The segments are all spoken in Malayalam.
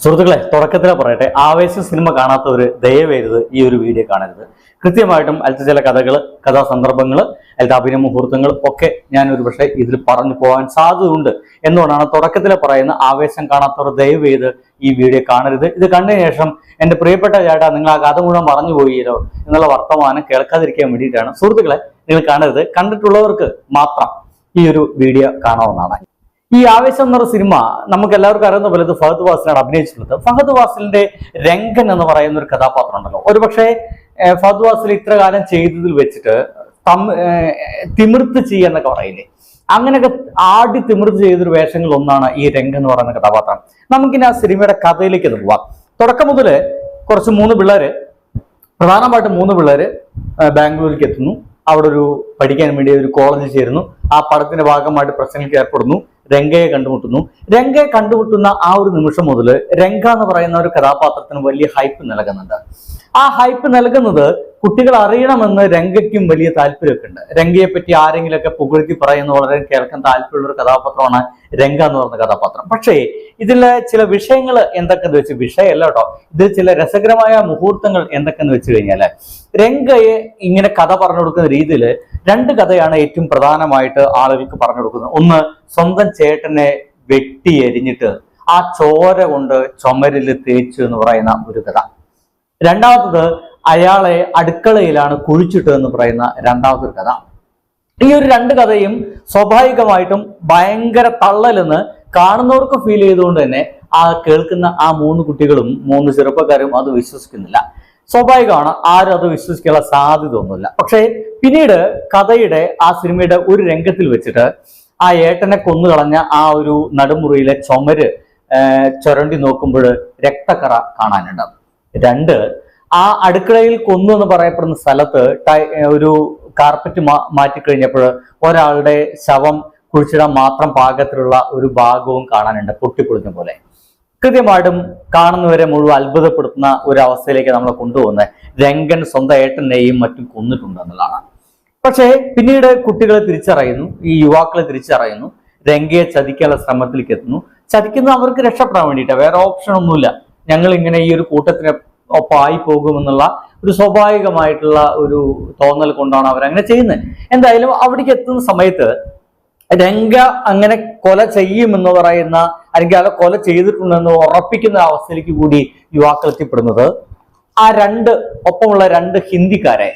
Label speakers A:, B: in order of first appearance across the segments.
A: സുഹൃത്തുക്കളെ തുടക്കത്തിലെ പറയട്ടെ ആവേശ സിനിമ കാണാത്തവർ ദയവേരുത് ഈ ഒരു വീഡിയോ കാണരുത്. കൃത്യമായിട്ടും അതിലത്തെ ചില കഥകൾ കഥാസന്ദർഭങ്ങൾ അതിലത്തെ അഭിനയ മുഹൂർത്തങ്ങൾ ഒക്കെ ഞാൻ ഒരു പക്ഷേ ഇതിൽ പറഞ്ഞു പോകാൻ സാധ്യതയുണ്ട്. എന്നുകൊണ്ടാണ് തുടക്കത്തിലെ പറയുന്ന ആവേശം കാണാത്തവർ ദയവേത് ഈ വീഡിയോ കാണരുത്? ഇത് കണ്ടതിന് ശേഷം എന്റെ പ്രിയപ്പെട്ട ചേട്ടാ നിങ്ങൾ ആ കഥ മുഴുവൻ പറഞ്ഞു പോയില്ലോ എന്നുള്ള വർത്തമാനം കേൾക്കാതിരിക്കാൻ വേണ്ടിയിട്ടാണ്. സുഹൃത്തുക്കളെ നിങ്ങൾ കാണരുത്. കണ്ടിട്ടുള്ളവർക്ക് മാത്രം ഈ ഒരു വീഡിയോ കാണാവുന്നതാണ്. ഈ ആവേശം എന്ന സിനിമ നമുക്ക് എല്ലാവർക്കും അറിയുന്ന പോലെ ഇത് ഫഹദ് വാസിലാണ് അഭിനയിച്ചിട്ടുള്ളത്. ഫഹദ് വാസിലിന്റെ രംഗൻ എന്ന് പറയുന്ന ഒരു കഥാപാത്രം ഉണ്ടല്ലോ. ഒരുപക്ഷെ പക്ഷേ ഫഹദ് വാസിൽ ഇത്ര കാലം ചെയ്തതിൽ വെച്ചിട്ട് തം- ഏഹ്, തിമിർത്ത് ചെയ്യുന്നൊക്കെ പറയില്ലേ? അങ്ങനെയൊക്കെ ആടി തിമിർത്ത് ചെയ്തൊരു വേഷങ്ങളിൽ ഒന്നാണ് ഈ രംഗൻ എന്ന് പറയുന്ന കഥാപാത്രം. നമുക്കിനി ആ സിനിമയുടെ കഥയിലേക്ക് ഒന്ന് പോവാം. തുടക്കം മുതൽ കുറച്ച് മൂന്ന് പിള്ളേര് പ്രധാനമായിട്ടും മൂന്ന് പിള്ളേര് ബാംഗ്ലൂരിലേക്ക് എത്തുന്നു. അവിടെ ഒരു പഠിക്കാൻ വേണ്ടി ഒരു കോളേജിൽ ചേരുന്നു. ആ പടത്തിന്റെ ഭാഗമായിട്ട് പ്രശ്നങ്ങൾക്ക് ഏർപ്പെടുന്നു. രംഗയെ കണ്ടുമുട്ടുന്നു. രംഗയെ കണ്ടുമുട്ടുന്ന ആ ഒരു നിമിഷം മുതൽ രംഗ എന്ന് പറയുന്ന ഒരു കഥാപാത്രത്തിന് വലിയ ഹൈപ്പ് നൽകുന്നുണ്ട് ആ ഹൈപ്പ് നൽകുന്നത് കുട്ടികൾ അറിയണമെന്ന് രംഗയ്ക്കും വലിയ താല്പര്യമൊക്കെ ഉണ്ട്. രംഗയെ പറ്റി ആരെങ്കിലുമൊക്കെ പുകഴ്ത്തി പറയുന്ന വളരെ കേൾക്കാൻ താല്പര്യമുള്ള ഒരു കഥാപാത്രമാണ് രംഗ എന്ന് പറയുന്ന കഥാപാത്രം. പക്ഷേ ഇതിലെ ചില വിഷയങ്ങൾ എന്തൊക്കെയെന്ന് വെച്ച് വിഷയമല്ല കേട്ടോ. ഇതിൽ ചില രസകരമായ മുഹൂർത്തങ്ങൾ എന്തൊക്കെയെന്ന് വെച്ച് കഴിഞ്ഞാൽ രംഗയെ ഇങ്ങനെ കഥ പറഞ്ഞു കൊടുക്കുന്ന രീതിയിൽ രണ്ട് കഥയാണ് ഏറ്റവും പ്രധാനമായിട്ട് ആളുകൾക്ക് പറഞ്ഞു കൊടുക്കുന്നത്. ഒന്ന് സ്വന്തം ചേട്ടനെ വെട്ടി എരിഞ്ഞിട്ട് ആ ചോര കൊണ്ട് ചുമരിൽ തേച്ചു എന്ന് പറയുന്ന ഒരു കഥ. രണ്ടാമത്തത് അയാളെ അടുക്കളയിലാണ് കുഴിച്ചിട്ടത് എന്ന് പറയുന്ന രണ്ടാമതൊരു കഥ. ഈ ഒരു രണ്ട് കഥയും സ്വാഭാവികമായിട്ടും ഭയങ്കര തള്ളലെന്ന് കാണുന്നവർക്ക് ഫീൽ ചെയ്തുകൊണ്ട് തന്നെ ആ കേൾക്കുന്ന ആ മൂന്ന് കുട്ടികളും മൂന്ന് ചെറുപ്പക്കാരും അത് വിശ്വസിക്കുന്നില്ല. സ്വാഭാവികമാണ് ആരും അത് വിശ്വസിക്കാനുള്ള സാധ്യത ഒന്നുമില്ല പക്ഷേ പിന്നീട് കഥയുടെ ആ സിനിമയുടെ ഒരു രംഗത്തിൽ വെച്ചിട്ട് ആ ഏട്ടനെ കൊന്നു കളഞ്ഞ ആ ഒരു നടുമുറിയിലെ ചുമര് ചുരണ്ടി നോക്കുമ്പോൾ രക്തക്കറ കാണാനുണ്ട് രണ്ട് ആ അടുക്കളയിൽ കൊന്നു എന്ന് പറയപ്പെടുന്ന സ്ഥലത്ത് ഒരു കാർപ്പറ്റ് മാ മാറ്റിക്കഴിഞ്ഞപ്പോൾ ഒരാളുടെ ശവം കുഴിച്ചിടാൻ മാത്രം പാകത്തിലുള്ള ഒരു ഭാഗവും കാണാനുണ്ട് പൊട്ടിപ്പൊളിഞ്ഞ പോലെ. കൃത്യമായിട്ടും കാണുന്നവരെ മുഴുവൻ അത്ഭുതപ്പെടുത്തുന്ന ഒരു അവസ്ഥയിലേക്ക് നമ്മളെ കൊണ്ടുപോകുന്നത് രംഗൻ സ്വന്തം ഏട്ടനെയും മറ്റും കൊന്നിട്ടുണ്ട് എന്നുള്ളതാണ്. പക്ഷേ പിന്നീട് കുട്ടികളെ തിരിച്ചറിയുന്നു ഈ യുവാക്കളെ തിരിച്ചറിയുന്നു രംഗയെ ചതിക്കാനുള്ള ശ്രമത്തിലേക്ക് എത്തുന്നു. ചതിക്കുന്ന അവർക്ക് രക്ഷപ്പെടാൻ വേണ്ടിയിട്ട് വേറെ ഓപ്ഷൻ ഒന്നുമില്ല. ഞങ്ങൾ ഇങ്ങനെ ഈ ഒരു കൂട്ടത്തിന് ഒപ്പമായി പോകുമെന്നുള്ള ഒരു സ്വാഭാവികമായിട്ടുള്ള ഒരു തോന്നൽ കൊണ്ടാണ് അവരങ്ങനെ ചെയ്യുന്നത്. എന്തായാലും അവിടേക്ക് എത്തുന്ന സമയത്ത് രംഗ അങ്ങനെ കൊല ചെയ്യുമെന്ന് പറയുന്ന അല്ലെങ്കിൽ അത് കൊല ചെയ്തിട്ടുണ്ടെന്ന് ഉറപ്പിക്കുന്ന അവസ്ഥയിലേക്ക് കൂടി യുവാക്കൾ എത്തിപ്പെടുന്നത്. ആ രണ്ട് ഒപ്പമുള്ള രണ്ട് ഹിന്ദിക്കാരെ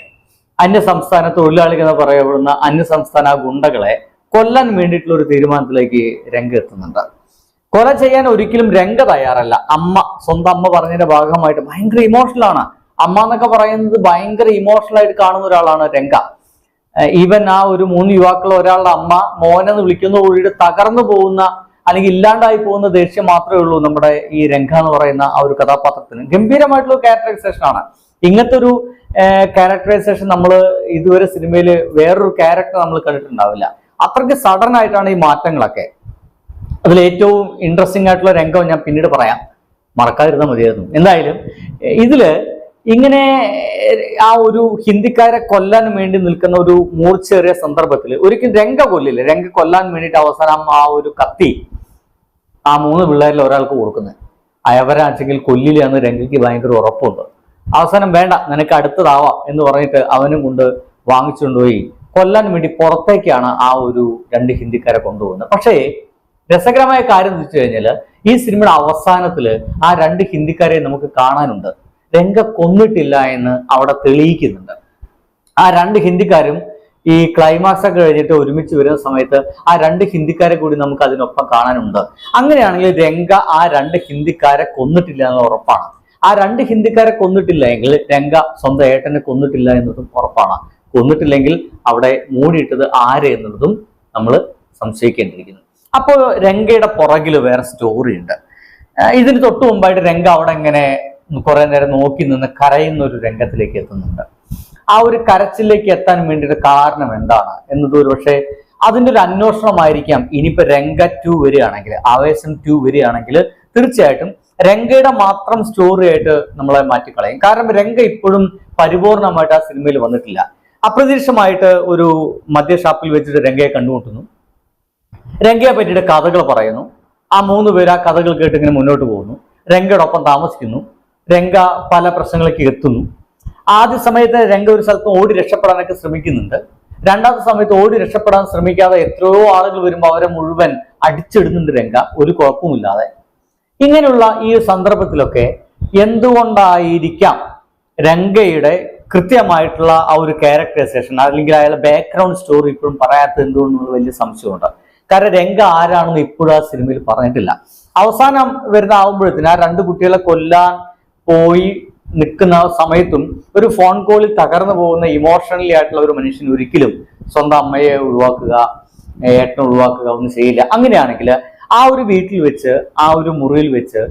A: അന്യ സംസ്ഥാന തൊഴിലാളികൾ എന്ന് പറയപ്പെടുന്ന അന്യ സംസ്ഥാന ഗുണ്ടകളെ കൊല്ലാൻ വേണ്ടിയിട്ടുള്ള ഒരു തീരുമാനത്തിലേക്ക് രംഗ എത്തുന്നുണ്ട്. കൊല ചെയ്യാൻ ഒരിക്കലും രംഗ തയ്യാറല്ല. അമ്മ സ്വന്തം അമ്മ പറഞ്ഞതിന്റെ ഭാഗമായിട്ട് ഭയങ്കര ഇമോഷണൽ ആണ്. അമ്മ എന്നൊക്കെ പറയുന്നത് ഭയങ്കര ഇമോഷണൽ ആയിട്ട് കാണുന്ന ഒരാളാണ് രംഗ. ഈവൻ ആ ഒരു മൂന്ന് യുവാക്കൾ ഒരാളുടെ അമ്മ മോനെന്ന് വിളിക്കുന്ന കൂടിയിട്ട് തകർന്നു പോകുന്ന അല്ലെങ്കിൽ ഇല്ലാണ്ടായി പോകുന്ന ദേഷ്യം മാത്രമേ ഉള്ളൂ നമ്മുടെ ഈ രംഗ എന്ന് പറയുന്ന ആ ഒരു കഥാപാത്രത്തിന്. ഗംഭീരമായിട്ടുള്ള ക്യാരക്ടറൈസേഷൻ ആണ്. ഇങ്ങനത്തെ ഒരു ക്യാരക്ടറൈസേഷൻ നമ്മൾ ഇതുവരെ സിനിമയിൽ വേറൊരു ക്യാരക്ടർ നമ്മൾ കണ്ടിട്ടുണ്ടാവില്ല. അത്രയ്ക്ക് സഡൻ ആയിട്ടാണ് ഈ മാറ്റങ്ങളൊക്കെ. അതിൽ ഏറ്റവും ഇൻട്രസ്റ്റിംഗ് ആയിട്ടുള്ള രംഗം ഞാൻ പിന്നീട് പറയാം. മറക്കാതിരുന്നാൽ മതിയായിരുന്നു. എന്തായാലും ഇതിൽ ഇങ്ങനെ ആ ഒരു ഹിന്ദിക്കാരെ കൊല്ലാൻ വേണ്ടി നിൽക്കുന്ന ഒരു മൂർച്ചേറിയ സന്ദർഭത്തിൽ ഒരിക്കലും രംഗ കൊല്ലില്ല. രംഗ കൊല്ലാൻ വേണ്ടിയിട്ട് അവസാനം ആ ഒരു കത്തി ആ മൂന്ന് പിള്ളേരിൽ ഒരാൾക്ക് കൊടുക്കുന്നത്. അയവരാച്ചെങ്കിൽ കൊല്ലില്ല എന്ന് രംഗയ്ക്ക് ഭയങ്കര ഉറപ്പുണ്ട്. അവസാനം വേണ്ട നിനക്ക് അടുത്തതാവാം എന്ന് പറഞ്ഞിട്ട് അവനും കൊണ്ട് വാങ്ങിച്ചുകൊണ്ടുപോയി കൊല്ലാൻ വേണ്ടി പുറത്തേക്കാണ് ആ ഒരു രണ്ട് ഹിന്ദിക്കാരെ കൊണ്ടുപോകുന്നത്. പക്ഷേ രസകരമായ കാര്യം എന്ന് വെച്ച് കഴിഞ്ഞാൽ ഈ സിനിമയുടെ അവസാനത്തിൽ ആ രണ്ട് ഹിന്ദിക്കാരെ നമുക്ക് കാണാനുണ്ട്. രംഗ കൊന്നിട്ടില്ല എന്ന് അവിടെ തെളിയിക്കുന്നുണ്ട്. ആ രണ്ട് ഹിന്ദിക്കാരും ഈ ക്ലൈമാക്സ് ഒക്കെ കഴിഞ്ഞിട്ട് ഒരുമിച്ച് വരുന്ന സമയത്ത് ആ രണ്ട് ഹിന്ദിക്കാരെ കൂടി നമുക്ക് അതിനൊപ്പം കാണാനുണ്ട്. അങ്ങനെയാണെങ്കിൽ രംഗ ആ രണ്ട് ഹിന്ദിക്കാരെ കൊന്നിട്ടില്ല എന്ന് ഉറപ്പാണ്. ആ രണ്ട് ഹിന്ദിക്കാരെ കൊന്നിട്ടില്ല എങ്കിൽ രംഗ സ്വന്തം ഏട്ടനെ കൊന്നിട്ടില്ല എന്നതും ഉറപ്പാണ്. കൊന്നിട്ടില്ലെങ്കിൽ അവിടെ മൂടിയിട്ടത് ആര് എന്നുള്ളതും നമ്മൾ സംശയിക്കേണ്ടിയിരിക്കുന്നു. അപ്പോൾ രംഗയുടെ പുറകിൽ വേറെ സ്റ്റോറി ഉണ്ട്. ഇതിന് തൊട്ട് മുമ്പായിട്ട് രംഗ അവിടെ ഇങ്ങനെ കുറെ നേരം നോക്കി നിന്ന് കരയുന്ന ഒരു രംഗത്തിലേക്ക് എത്തുന്നുണ്ട്. ആ ഒരു കരച്ചിലേക്ക് എത്താൻ വേണ്ടിയിട്ട് കാരണം എന്താണ് എന്നത് ഒരു പക്ഷേ അതിന്റെ ഒരു അന്വേഷണമായിരിക്കാം. ഇനിയിപ്പോ രംഗ ടു വരികയാണെങ്കിൽ ആവേശം ടു വരികയാണെങ്കിൽ തീർച്ചയായിട്ടും രംഗയുടെ മാത്രം സ്റ്റോറി ആയിട്ട് നമ്മളെ മാറ്റിക്കളയും. കാരണം രംഗ ഇപ്പോഴും പരിപൂർണമായിട്ട് ആ സിനിമയിൽ വന്നിട്ടില്ല. അപ്രതീക്ഷിതമായിട്ട് ഒരു മദ്യഷാപ്പിൽ വെച്ചിട്ട് രംഗയെ കണ്ടുമുട്ടുന്നു. രംഗയെ പറ്റിയിട്ട് കഥകൾ പറയുന്നു. ആ മൂന്ന് പേര് ആ കഥകൾ കേട്ട് ഇങ്ങനെ മുന്നോട്ട് പോകുന്നു. രംഗയോടൊപ്പം താമസിക്കുന്നു. രംഗ പല പ്രശ്നങ്ങളിലേക്ക് എത്തുന്നു. ആദ്യ സമയത്ത് രംഗ ഒരു സ്ഥലത്ത് ഓടി രക്ഷപ്പെടാനൊക്കെ ശ്രമിക്കുന്നുണ്ട്. രണ്ടാമത്തെ സമയത്ത് ഓടി രക്ഷപ്പെടാൻ ശ്രമിക്കാതെ എത്രയോ ആളുകൾ വരുമ്പോൾ അവരെ മുഴുവൻ അടിച്ചിടുന്നുണ്ട് രംഗ. ഒരു കുഴപ്പമില്ലാതെ ഇങ്ങനെയുള്ള ഈ സന്ദർഭത്തിലൊക്കെ എന്തുകൊണ്ടായിരിക്കാം രംഗയുടെ കൃത്യമായിട്ടുള്ള ആ ഒരു ക്യാരക്ടറൈസേഷൻ അല്ലെങ്കിൽ അയാളുടെ ബാക്ക്ഗ്രൗണ്ട് സ്റ്റോറി ഇപ്പോഴും പറയാത്തത് എന്തുകൊണ്ടുള്ള വലിയ സംശയമുണ്ട്. കാരണം രംഗ ആരാണെന്ന് ഇപ്പോഴും ആ സിനിമയിൽ പറഞ്ഞിട്ടില്ല. അവസാനം വരുന്ന ആവുമ്പോഴത്തേന് ആ രണ്ട് കുട്ടികളെ കൊല്ലാൻ പോയി നിൽക്കുന്ന സമയത്തും ഒരു ഫോൺ കോളിൽ തകർന്നു പോകുന്ന ഇമോഷണലി ആയിട്ടുള്ള ഒരു മനുഷ്യൻ ഒരിക്കലും സ്വന്തം അമ്മയെ ഒഴിവാക്കുക ഏട്ടനെ ഒഴിവാക്കുക ഒന്നും ചെയ്യില്ല. അങ്ങനെയാണെങ്കിൽ ആ ഒരു വീട്ടിൽ വെച്ച് ആ ഒരു മുറിയിൽ വെച്ച്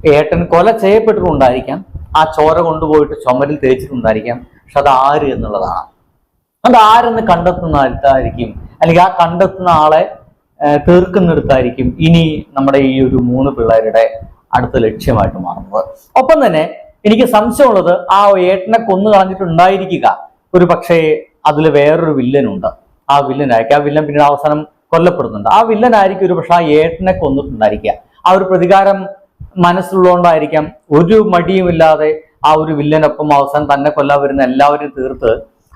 A: ഏട്ടൻ കൊല ചെയ്യപ്പെട്ടിട്ടുണ്ടായിരിക്കാം. ആ ചോര കൊണ്ടുപോയിട്ട് ചുമരിൽ തേച്ചിട്ടുണ്ടായിരിക്കാം. പക്ഷെ അത് ആര് എന്നുള്ളതാണ്. അത് ആരെന്ന് കണ്ടെത്തുന്നതായിരിക്കും അല്ലെങ്കിൽ ആ കണ്ടെത്തുന്ന ആളെ തീർക്കുന്നിടത്തായിരിക്കും ഇനി നമ്മുടെ ഈ ഒരു മൂന്ന് പിള്ളേരുടെ അടുത്ത ലക്ഷ്യമായിട്ട് മാറുന്നത്. ഒപ്പം തന്നെ എനിക്ക് സംശയമുള്ളത് ആ ഏട്ടനെ കൊന്നു കളഞ്ഞിട്ടുണ്ടായിരിക്കുക. ഒരു പക്ഷേ അതിൽ വേറൊരു വില്ലനുണ്ട് ആ വില്ലനായിരിക്കും. ആ വില്ലൻ പിന്നീട് അവസാനം കൊല്ലപ്പെടുന്നുണ്ട്. ആ വില്ലനായിരിക്കും ഒരു പക്ഷെ ആ ഏട്ടനെ കൊന്നിട്ടുണ്ടായിരിക്കുക. ആ ഒരു പ്രതികാരം മനസ്സിലുള്ളതുകൊണ്ടായിരിക്കാം ഒരു മടിയുമില്ലാതെ ആ ഒരു വില്ലനൊപ്പം അവസാനം തന്നെ കൊല്ലാൻ വരുന്ന എല്ലാവരും തീർത്ത്.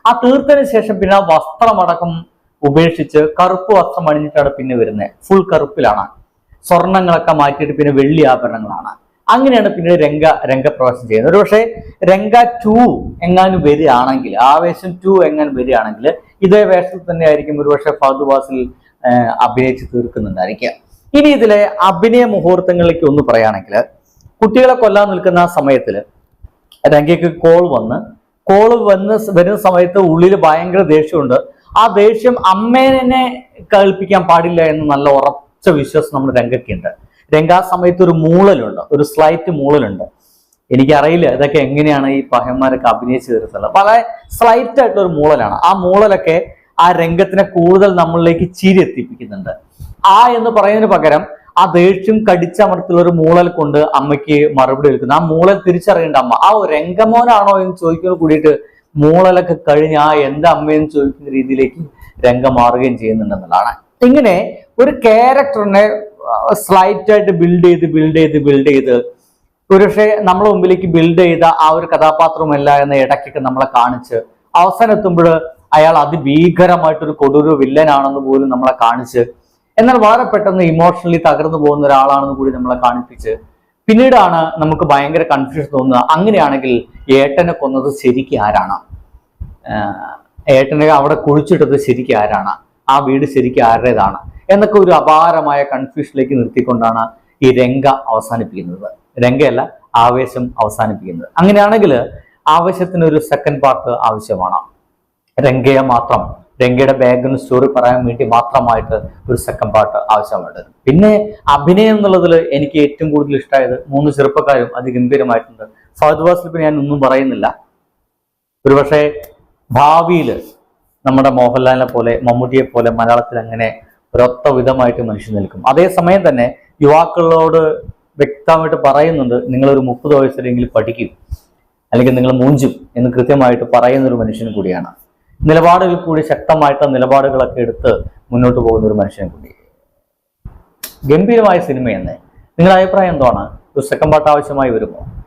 A: ആ തീർത്തതിന് ശേഷം പിന്നെ ആ വസ്ത്രമടക്കം ഉപേക്ഷിച്ച് കറുപ്പ് വസ്ത്രം അണിഞ്ഞിട്ടാണ് പിന്നെ വരുന്നത് ഫുൾ കറുപ്പിലാണ്. സ്വർണങ്ങളൊക്കെ മാറ്റിയിട്ട് പിന്നെ വെള്ളി ആഭരണങ്ങളാണ്. അങ്ങനെയാണ് പിന്നീട് രംഗ രംഗപ്രവേശം ചെയ്യുന്നത്. ഒരു പക്ഷേ രംഗ ടു എങ്ങാനും വരികയാണെങ്കിൽ ആവേശം ടു എങ്ങാനും വരികയാണെങ്കിൽ ഇതേ വേഷത്തിൽ തന്നെ ആയിരിക്കും ഒരുപക്ഷെ ഫാദുവാസിൽ അഭിനയിച്ച് തീർക്കുന്നുണ്ടായിരിക്കുക. ഇനി ഇതിലെ അഭിനയ മുഹൂർത്തങ്ങളിലേക്ക് ഒന്ന് പറയുകയാണെങ്കിൽ കുട്ടികളെ കൊല്ലാൻ നിൽക്കുന്ന ആ സമയത്തിൽ രംഗയ്ക്ക് കോൾ വന്ന് കോൾ വന്ന് വരുന്ന സമയത്ത് ഉള്ളിൽ ഭയങ്കര ദേഷ്യമുണ്ട്. ആ ദേഷ്യം അമ്മേനെ കേൾപ്പിക്കാൻ പാടില്ല എന്ന് നല്ല ഉറച്ച വിശ്വാസം നമ്മുടെ രംഗക്കുണ്ട് രംഗ ആ സമയത്ത് ഒരു മൂളലുണ്ട് ഒരു സ്ലൈറ്റ് മൂളലുണ്ട്. എനിക്കറിയില്ല ഇതൊക്കെ എങ്ങനെയാണ് ഈ പഹന്മാരൊക്കെ അഭിനയിച്ചു തീർത്തുള്ളത് വളരെ സ്ലൈറ്റ് ആയിട്ടുള്ള ഒരു മൂളലാണ്. ആ മൂളലൊക്കെ ആ രംഗത്തിനെ കൂടുതൽ നമ്മളിലേക്ക് ചിരി എത്തിപ്പിക്കുന്നുണ്ട്. ആ എന്ന് പറയുന്നതിന് പകരം ആ ദേഷ്യം കടിച്ചമർത്തുള്ള ഒരു മൂളൽ കൊണ്ട് അമ്മയ്ക്ക് മറുപടി എടുക്കുന്നു. ആ മൂളൽ തിരിച്ചറിയേണ്ട അമ്മ ആ രംഗമോനാണോ എന്ന് ചോദിക്കുന്നത് കൂടിയിട്ട് മൂളലൊക്കെ കഴിഞ്ഞ് ആ എന്താ അമ്മയെന്ന് ചോദിക്കുന്ന രീതിയിലേക്ക് രംഗം മാറുകയും ചെയ്യുന്നുണ്ടെന്നുള്ളതാണ്. ഇങ്ങനെ ഒരു ക്യാരക്ടറിനെ സ്ലൈറ്റ് ആയിട്ട് ബിൽഡ് ചെയ്ത് ബിൽഡ് ചെയ്ത് ബിൽഡ് ചെയ്ത് ഒരുപക്ഷെ നമ്മളെ മുമ്പിലേക്ക് ബിൽഡ് ചെയ്ത ആ ഒരു കഥാപാത്രമല്ല എന്ന ഇടയ്ക്കൊക്കെ നമ്മളെ കാണിച്ച് അവസാനം എത്തുമ്പോൾ അയാൾ അതിഭീകരമായിട്ടൊരു കൊടൂരു വില്ലനാണെന്ന് പോലും നമ്മളെ കാണിച്ച് എന്നാൽ വളരെ പെട്ടെന്ന് ഇമോഷണലി തകർന്നു പോകുന്ന ഒരാളാണെന്ന് കൂടി നമ്മളെ കാണിപ്പിച്ച് പിന്നീടാണ് നമുക്ക് ഭയങ്കര കൺഫ്യൂഷൻ തോന്നുന്നത് അങ്ങനെയാണെങ്കിൽ ഏട്ടനെ കൊന്നത് ശരിക്കും ആരാണ്? ഏട്ടനെ അവിടെ കുഴിച്ചിട്ടത് ശരിക്കും ആരാണ്? ആ വീട് ശരിക്കും ആരുടേതാണ്? എന്നൊക്കെ ഒരു അപാരമായ കൺഫ്യൂഷനിലേക്ക് നിർത്തിക്കൊണ്ടാണ് ഈ രംഗ അവസാനിപ്പിക്കുന്നത്. രംഗയല്ല ആവേശം അവസാനിപ്പിക്കുന്നത്. അങ്ങനെയാണെങ്കിൽ ആവേശത്തിന് ഒരു സെക്കൻഡ് പാർട്ട് ആവശ്യമാണ്. രംഗയെ മാത്രം. രംഗയുടെ ബാക്ക്ഗ്രൗണ്ട് സ്റ്റോറി പറയാൻ വേണ്ടി മാത്രമായിട്ട് ഒരു സെക്കൻഡ് പാർട്ട് ആവശ്യമായിട്ട് പിന്നെ അഭിനയം എന്നുള്ളതിൽ എനിക്ക് ഏറ്റവും കൂടുതൽ ഇഷ്ടമായത് മൂന്ന് ചെറുപ്പക്കാരും അതിഗംഭീരമായിട്ടുണ്ട് വാസിൽ പിന്നെ ഞാൻ ഒന്നും പറയുന്നില്ല. ഒരുപക്ഷെ ഭാവിയിൽ നമ്മുടെ മോഹൻലാലിനെ പോലെ മമ്മൂട്ടിയെ പോലെ മലയാളത്തിൽ അങ്ങനെ ഒരൊത്ത വിധമായിട്ട് മനുഷ്യൻ നിൽക്കും. അതേസമയം തന്നെ യുവാക്കളോട് വ്യക്തമായിട്ട് പറയുന്നുണ്ട് നിങ്ങളൊരു മുപ്പത് വയസ്സിലെങ്കിലും പഠിക്കും. അല്ലെങ്കിൽ നിങ്ങൾ മൂഞ്ചും എന്ന് കൃത്യമായിട്ട് പറയുന്ന ഒരു മനുഷ്യൻ കൂടിയാണ്. നിലപാടുകൾ കൂടി ശക്തമായിട്ട് നിലപാടുകളൊക്കെ എടുത്ത് മുന്നോട്ട് പോകുന്ന ഒരു മനുഷ്യനെ കൂടി. ഗംഭീരമായ സിനിമയെന്ന്. നിങ്ങളുടെ അഭിപ്രായം എന്താണ്? ഒരു സെക്കൻഡ് പാർട്ട് ആവശ്യമായി വരുമോ?